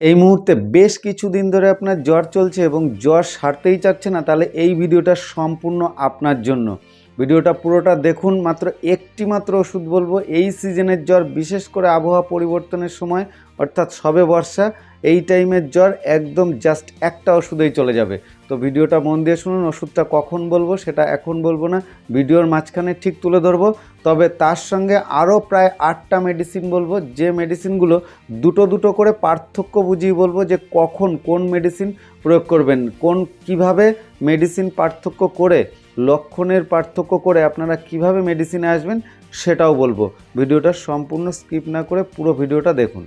এই মুহূর্তে বেশ কিছু দিন ধরে আপনার জ্বর চলছে এবং জ্বর সারতেই চাচ্ছে না, তাহলে এই ভিডিওটা সম্পূর্ণ আপনার জন্য। ভিডিওটা পুরোটা দেখুন, মাত্র একটি মাত্র ওষুধ বলব। এই সিজনের জ্বর, বিশেষ করে আবহাওয়া পরিবর্তনের সময়, অর্থাৎ সবে বর্ষা, এই টাইমের জ্বর একদম জাস্ট একটা ওষুধেই চলে যাবে। তো ভিডিওটা মন দিয়ে শুনুন, ওষুধটা কখন বলব সেটা এখন বলব না, ভিডিওর মাঝখানে ঠিক তুলে ধরবো। তবে তার সঙ্গে আরও প্রায় আটটা মেডিসিন বলব, যে মেডিসিনগুলো দুটো দুটো করে পার্থক্য বুঝিয়ে বলব যে কখন কোন মেডিসিন প্রয়োগ করবেন, কোন কীভাবে মেডিসিন পার্থক্য করে লক্ষণের পার্থক্য করে আপনারা কীভাবে মেডিসিনে আসবেন সেটাও বলব। ভিডিওটা সম্পূর্ণ স্কিপ না করে পুরো ভিডিওটা দেখুন।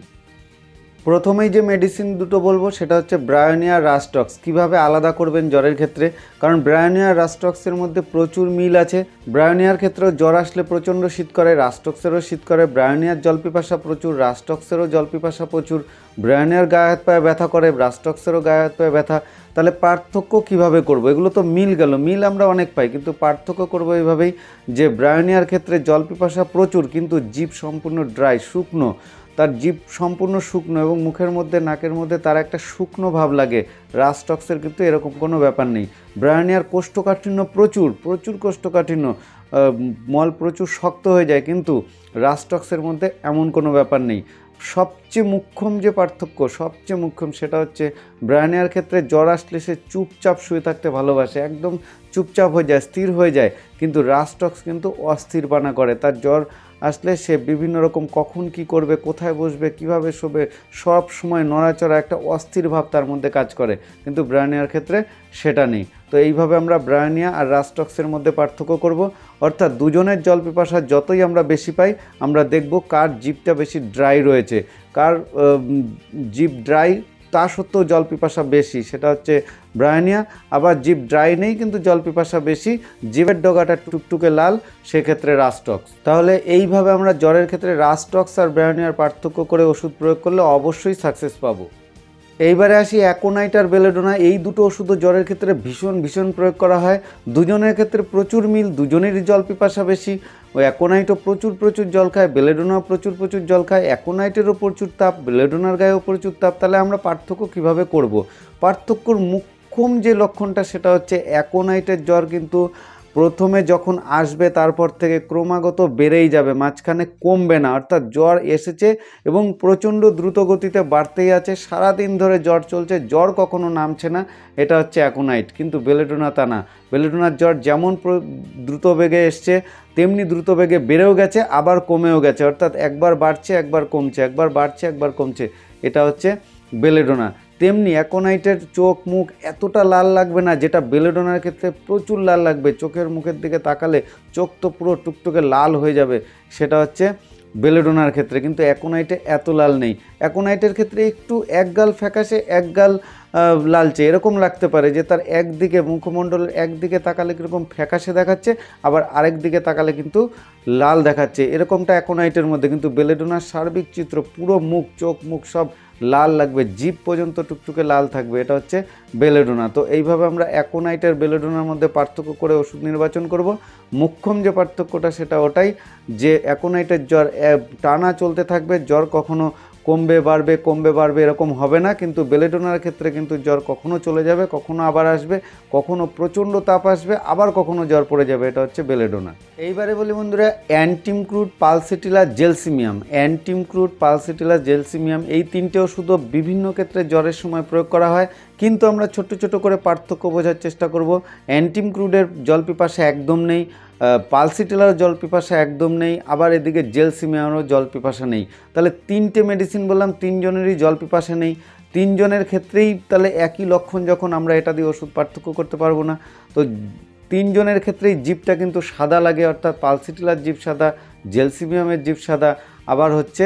প্রথমেই যে মেডিসিন দুটো বলব, সেটা হচ্ছে ব্রায়োনিয়া রাস্টক্স কীভাবে আলাদা করবেন জ্বরের ক্ষেত্রে? কারণ ব্রায়োনিয়া রাস্টক্সের মধ্যে প্রচুর মিল আছে। ব্রায়োনিয়ার ক্ষেত্রেও জ্বর আসলে প্রচণ্ড শীত করে রাস্টক্সেরও শীত করে ব্রায়োনিয়ার জলপিপাসা প্রচুর রাস্টক্সেরও জলপিপাসা প্রচুর। ব্রায়োনিয়ার গায়ে হাত পায়ে ব্যথা করে রাস্টক্সেরও গায়ে হাত পায়ে ব্যথা। তাহলে পার্থক্য কীভাবে করব? এগুলো তো মিল গেল, মিল আমরা অনেক পাই, কিন্তু পার্থক্য করব এইভাবেই যে ব্রায়োনিয়ার ক্ষেত্রে জলপিপাসা প্রচুর, কিন্তু জীব সম্পূর্ণ ড্রাই, শুকনো। তার জীব সম্পূর্ণ শুকনো এবং মুখের মধ্যে, নাকের মধ্যে তার একটা শুকনো ভাব লাগে। রাস্টক্সের কিন্তু এরকম কোনো ব্যাপার নেই। ব্রায়োনিয়ার কোষ্ঠকাঠিন্য প্রচুর প্রচুর কোষ্ঠকাঠিন্য মল প্রচুর শক্ত হয়ে যায়, কিন্তু রাস্টক্সের মধ্যে এমন কোনো ব্যাপার নেই। সবচেয়ে মুখ্যম যে পার্থক্য, সবচেয়ে মুখ্যম সেটা হচ্ছে ব্রায়ানিয়ার ক্ষেত্রে জ্বর আসলে সে চুপচাপ শুয়ে থাকতে ভালোবাসে, একদম চুপচাপ হয়ে যায়, স্থির হয়ে যায়। কিন্তু রাস্টক্স কিন্তু অস্থির বানা করে। তার জ্বর আসলে সে বিভিন্ন রকম কখন কি করবে, কোথায় বসবে, কীভাবে শোবে, সব সময় নড়াচড়া একটা অস্থির ভাব তার মধ্যে কাজ করে। কিন্তু ব্রায়ানিয়ার ক্ষেত্রে সেটা নেই। তো এইভাবে আমরা ব্রায়ানিয়া আর রাস্টক্সের মধ্যে পার্থক্য করব। অর্থাৎ দুজনের জল পিপাসা যতই আমরা বেশি পাই, আমরা দেখব কার জিপটা বেশি ড্রাই রয়েছে। কার জিপ ড্রাই তা সত্ত্বেও জল পিপাসা বেশি, সেটা হচ্ছে ব্রায়নিয়া। আবার জিভ ড্রাই নেই, কিন্তু জল পিপাসা বেশি জিভের ডগাটা টুকটুকে লাল, সেক্ষেত্রে রাস্টক্স। তাহলে এইভাবে আমরা জ্বরের ক্ষেত্রে রাস্টক্স আর ব্রায়নিয়ার পার্থক্য করে ওষুধ প্রয়োগ করলে অবশ্যই সাকসেস পাবো। এইবারে আসি অ্যাকোনাইট আর বেলেডোনা। এই দুটো ওষুধও জ্বরের ক্ষেত্রে ভীষণ ভীষণ প্রয়োগ করা হয়। দুজনের ক্ষেত্রে প্রচুর মিল, দুজনেরই জল পিপাসা বেশি। ওই অ্যাকোনাইটও প্রচুর প্রচুর জল খায়, বেলেডোনাও প্রচুর প্রচুর জল খায়। অ্যাকোনাইটেরও প্রচুর তাপ, বেলেডোনার গায়েও প্রচুর তাপ। তাহলে আমরা পার্থক্য কীভাবে করব? পার্থক্যর মুখ্যম যে লক্ষণটা সেটা হচ্ছে অ্যাকোনাইটের জ্বর কিন্তু প্রথমে যখন আসবে, তারপর থেকে ক্রমাগত বেড়েই যাবে, মাঝখানে কমবে না। অর্থাৎ জ্বর এসেছে এবং প্রচণ্ড দ্রুত গতিতে বাড়তেই আছে। সারাদিন ধরে জ্বর চলছে, জ্বর কখনো নামছে না, এটা হচ্ছে অ্যাকোনাইট। কিন্তু বেলেডোনা তা না। বেলেডোনার জ্বর যেমন দ্রুত বেগে এসছে, তেমনি দ্রুত বেগে বেড়েও গেছে, আবার কমেও গেছে। অর্থাৎ একবার বাড়ছে, একবার কমছে, একবার বাড়ছে, একবার কমছে। এটা হচ্ছে বেলেডোনা। তেমনি অ্যাকোনাইটের চোখ, মুখ এতটা লাল লাগবে না যেটা বেলেডোনার ক্ষেত্রে প্রচুর লাল লাগবে। চোখের মুখের দিকে তাকালে চোখ তো পুরো টুকটুকে লাল হয়ে যাবে, সেটা হচ্ছে বেলেডোনার ক্ষেত্রে। কিন্তু অ্যাকোনাইটে এত লাল নেই। অ্যাকোনাইটের ক্ষেত্রে একটু এক গাল ফ্যাকাশে এক গাল লালচে, এরকম লাগতে পারে যে তার একদিকে মুখমণ্ডলের একদিকে তাকালে কীরকম ফ্যাকাশে দেখাচ্ছে, আবার আরেক দিকে তাকালে কিন্তু লাল দেখাচ্ছে। এরকমটা অ্যাকোনাইটের মধ্যে। কিন্তু বেলেডোনার সার্বিক চিত্র, পুরো মুখ, চোখ, মুখ সব লাল লাগবে, জিপ পর্যন্ত টুকটুকে লাল থাকবে, এটা হচ্ছে বেলেডোনা। তো এইভাবে আমরা অ্যাকোনাইট আর বেলেডোনার মধ্যে পার্থক্য করে ওষুধ নির্বাচন করব। মুখ্যম যে পার্থক্যটা সেটা ওটাই যে অ্যাকোনাইটের জ্বর টানা চলতে থাকবে, জ্বর কখনো কমবে, বাড়বে কমবে, বাড়বে, এরকম হবে না। কিন্তু বেলেডোনার ক্ষেত্রে কিন্তু জ্বর কখনো চলে যাবে, কখনো আবার আসবে, কখনো প্রচণ্ড তাপ আসবে, আবার কখনো জ্বর পড়ে যাবে। এটা হচ্ছে বেলেডোনা এইবারে বলি বন্ধুরা, অ্যান্টিমক্রুড পালসিটিলা জেলসিমিয়াম। অ্যান্টিমক্রুড পালসিটিলা জেলসিমিয়াম, এই তিনটে ওষুধও বিভিন্ন ক্ষেত্রে জ্বরের সময় প্রয়োগ করা হয়। কিন্তু আমরা ছোট ছোট করে পার্থক্য বোঝার চেষ্টা করব। অ্যান্টিমক্রুডের জল পিপাসা একদম নেই। পালসিটিলার জল পিপাসা একদম নেই, আবার এদিকে জেলসিমিয়ামেরও জল পিপাসা নেই। তাহলে তিনটে মেডিসিন বললাম, তিনজনেরই জল পিপাসা নেই। তিনজনের ক্ষেত্রেই তাহলে একই লক্ষণ যখন আমরা এটা দিয়ে ওষুধ পার্থক্য করতে পারব না। তো তিনজনের ক্ষেত্রেই জিপটা কিন্তু সাদা লাগে, অর্থাৎ পালসিটিলার জিপ সাদা, জেলসিমিয়ামের জিপ সাদা, আবার হচ্ছে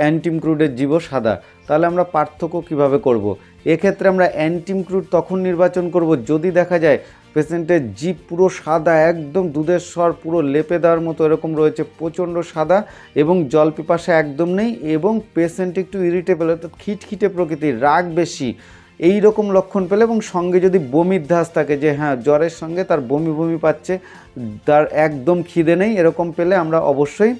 অ্যান্টিমক্রুডের জীবও সাদা। তাহলে আমরা পার্থক্য কীভাবে করব। এক্ষেত্রে আমরা অ্যান্টিমক্রুড তখন নির্বাচন করব, যদি দেখা যায় পেশেন্টের জিপ পুরো সাদা, একদম দুধের স্বর পুরো লেপে দেওয়ার মতো এরকম রয়েছে, প্রচণ্ড সাদা এবং জল পিপাসা একদম নেই এবং পেশেন্ট একটু ইরিটেবল অর্থাৎ খিটখিটে প্রকৃতির রাগ বেশি। এই রকম লক্ষণ পেলে এবং সঙ্গে যদি বমির ধাস থাকে যে হ্যাঁ জ্বরের সঙ্গে তার বমি বমি পাচ্ছে, তার একদম খিদে নেই, এরকম পেলে আমরা অবশ্যই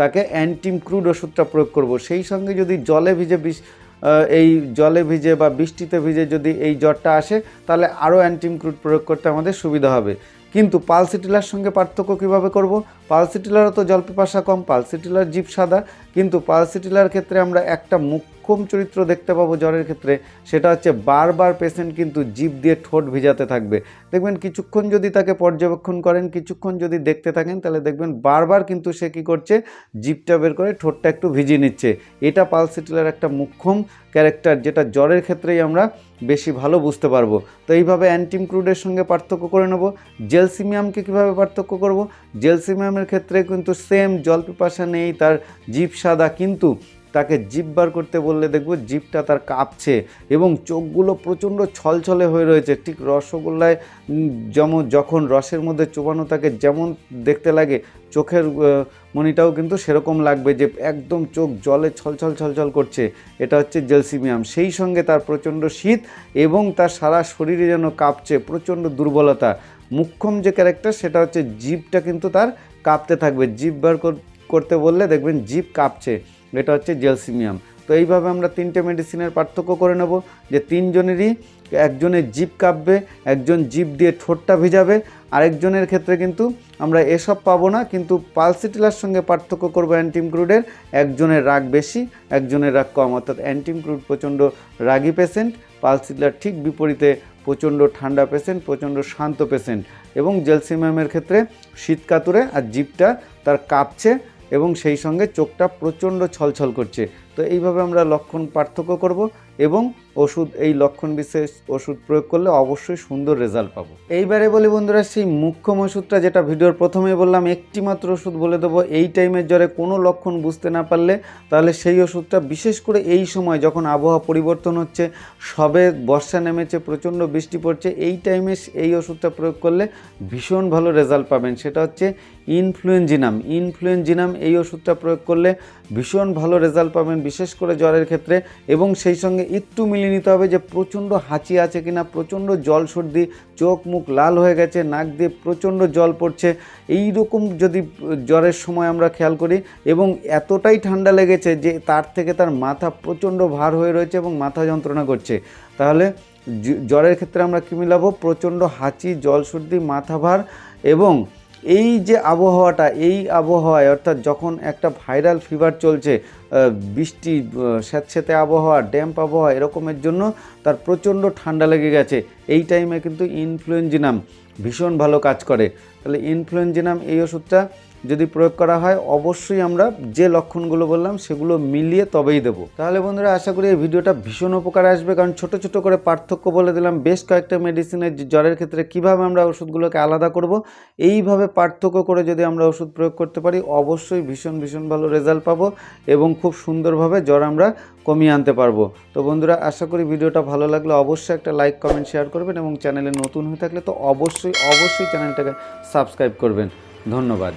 তাকে অ্যান্টিম ক্রুড ওষুধটা প্রয়োগ করব। সেই সঙ্গে যদি জলে ভিজে বিষ এই জলে ভিজে বা বৃষ্টিতে ভিজে যদি এই জ্বরটা আসে, তাহলে আরও অ্যান্টিমক্রুড প্রয়োগ করতে আমাদের সুবিধা হবে। কিন্তু পালসিটিলার সঙ্গে পার্থক্য কীভাবে করব? পালসিটিলারও তো জল পিপাসা কম, পালসিটিলার জীব সাদা, কিন্তু পালসিটিলার ক্ষেত্রে আমরা একটা মুখ্যম চরিত্র দেখতে পাবো জ্বরের ক্ষেত্রে, সেটা হচ্ছে বারবার পেশেন্ট কিন্তু জিভ দিয়ে ঠোঁট ভিজাতে থাকবে। দেখবেন কিছুক্ষণ যদি তাকে পর্যবেক্ষণ করেন, কিছুক্ষণ যদি দেখতে থাকেন, তাহলে দেখবেন বারবার কিন্তু সে কী করছে জিভটা বের করে ঠোঁটটা একটু ভিজিয়ে নিচ্ছে। এটা পালসিটিলার একটা মুখ্যম ক্যারেক্টার যেটা জ্বরের ক্ষেত্রেই আমরা বেশি ভালো বুঝতে পারব। তো এইভাবে অ্যান্টিমক্রুডের সঙ্গে পার্থক্য করে নেব। জেলসিমিয়ামকে কীভাবে পার্থক্য করব? জেলসিমিয়ামের ক্ষেত্রে কিন্তু সেম জল পিপাসা নেই, তার জিভ সাদা, কিন্তু তাকে জিভ বার করতে বললে দেখব জিভটা তার কাঁপছে এবং চোখগুলো প্রচণ্ড ছলছলে হয়ে রয়েছে। ঠিক রসগোল্লায় যেমন যখন রসের মধ্যে চোবানো থাকে, যেমন দেখতে লাগে, চোখের মনিটাও কিন্তু সেরকম লাগবে যে একদম চোখ জলে ছলছল ছলছল করছে। এটা হচ্ছে জেলসিমিয়াম। সেই সঙ্গে তার প্রচণ্ড শীত এবং তার সারা শরীরে যেন কাঁপছে, প্রচণ্ড দুর্বলতা। মুখ্যম যে ক্যারেক্টার সেটা হচ্ছে জিভটা কিন্তু তার কাঁপতে থাকবে। জিভ বার কর- করতে বললে দেখবেন জিভ কাঁপছে। এটা হচ্ছে জেলসিমিয়াম। তো এইভাবে আমরা তিনটে মেডিসিনের পার্থক্য করে নেব যে তিনজনেরই একজনের জিভ কাঁপবে, একজন জিভ দিয়ে ঠোঁটটা ভিজাবে, আরেকজনের ক্ষেত্রে কিন্তু আমরা এসব পাবো না, কিন্তু পালসিটিলার সঙ্গে পার্থক্য করব অ্যান্টিমক্রুডের। একজনের রাগ বেশি, একজনের রাগ কম। অর্থাৎ অ্যান্টিমক্রুড প্রচণ্ড রাগী পেশেন্ট পালসিটিলার ঠিক বিপরীতে প্রচণ্ড ঠান্ডা পেশেন্ট, প্রচণ্ড শান্ত পেশেন্ট এবং জেলসিমামের ক্ষেত্রে শীত কাতুরে আর জিপটা তার কাঁপছে এবং সেই সঙ্গে চোখটা প্রচণ্ড ছলছল করছে। তো এইভাবে আমরা লক্ষণ পার্থক্য করব এবং ওষুধ, এই লক্ষণ বিশেষ ওষুধ প্রয়োগ করলে অবশ্যই সুন্দর রেজাল্ট পাবো। এইবারে বলি বন্ধুরা, সেই মুখ্যম ওষুধটা যেটা ভিডিওর প্রথমে বললাম একটি মাত্র ওষুধ বলে দেবো, এই টাইমের জ্বরে কোনো লক্ষণ বুঝতে না পারলে তাহলে সেই ওষুধটা বিশেষ করে এই সময় যখন আবহাওয়া পরিবর্তন হচ্ছে, সবে বর্ষা নেমেছে, প্রচণ্ড বৃষ্টি পড়ছে, এই টাইমে এই ওষুধটা প্রয়োগ করলে ভীষণ ভালো রেজাল্ট পাবেন। সেটা হচ্ছে ইনফ্লুয়েঞ্জিনাম। ইনফ্লুয়েঞ্জিনাম এই ওষুধটা প্রয়োগ করলে ভীষণ ভালো রেজাল্ট পাবেন, বিশেষ করে জ্বরের ক্ষেত্রে এবং সেই সঙ্গে একটু মিলিয়ে নিতে হবে যে প্রচণ্ড হাঁচি আছে কিনা, প্রচণ্ড জল সর্দি, চোখ মুখ লাল হয়ে গেছে, নাক দিয়ে প্রচণ্ড জল পড়ছে। এই রকম যদি জ্বরের সময় আমরা খেয়াল করি এবং এতটাই ঠান্ডা লেগেছে যে তার থেকে তার মাথা প্রচণ্ড ভার হয়ে রয়েছে এবং মাথা যন্ত্রণা করছে। তাহলে জ্বরের ক্ষেত্রে আমরা কী মিলাবো? প্রচণ্ড হাঁচি, জল সর্দি, মাথা ভার এবং এই যে আবহাওয়াটা, এই আবহাওয়ায় অর্থাৎ যখন একটা ভাইরাল ফিভার চলছে বৃষ্টি স্যাঁতস্যাঁতে আবহাওয়া ড্যাম্প আবহাওয়া এরকমের জন্য তার প্রচণ্ড ঠান্ডা লেগে গেছে। এই টাইমে কিন্তু ইনফ্লুয়েঞ্জিনাম ভীষণ ভালো কাজ করে। তাহলে ইনফ্লুয়েঞ্জিনাম এই ওষুধটা যদি প্রয়োগ করা হয়, অবশ্যই আমরা যে লক্ষণগুলো বললাম সেগুলো মিলিয়ে তবেই দেবো। তাহলে বন্ধুরা, আশা করি এই ভিডিওটা ভীষণ উপকার আসবে, কারণ ছোট ছোট করে পার্থক্য বলে দিলাম, বেশ কয়েকটা মেডিসিনের জ্বরের ক্ষেত্রে কীভাবে আমরা ওষুধগুলোকে আলাদা করব, এইভাবে পার্থক্য করে যদি আমরা ওষুধ প্রয়োগ করতে পারি, অবশ্যই ভীষণ ভীষণ ভালো রেজাল্ট পাবো এবং খুব সুন্দরভাবে জ্বর আমরা কমিয়ে আনতে পারব। তো বন্ধুরা, আশা করি ভিডিওটা ভালো লাগলে। অবশ্যই একটা লাইক কমেন্ট শেয়ার করবেন এবং চ্যানেলে নতুন হয়ে থাকলে তো অবশ্যই অবশ্যই চ্যানেলটাকে সাবস্ক্রাইব করবেন। ধন্যবাদ।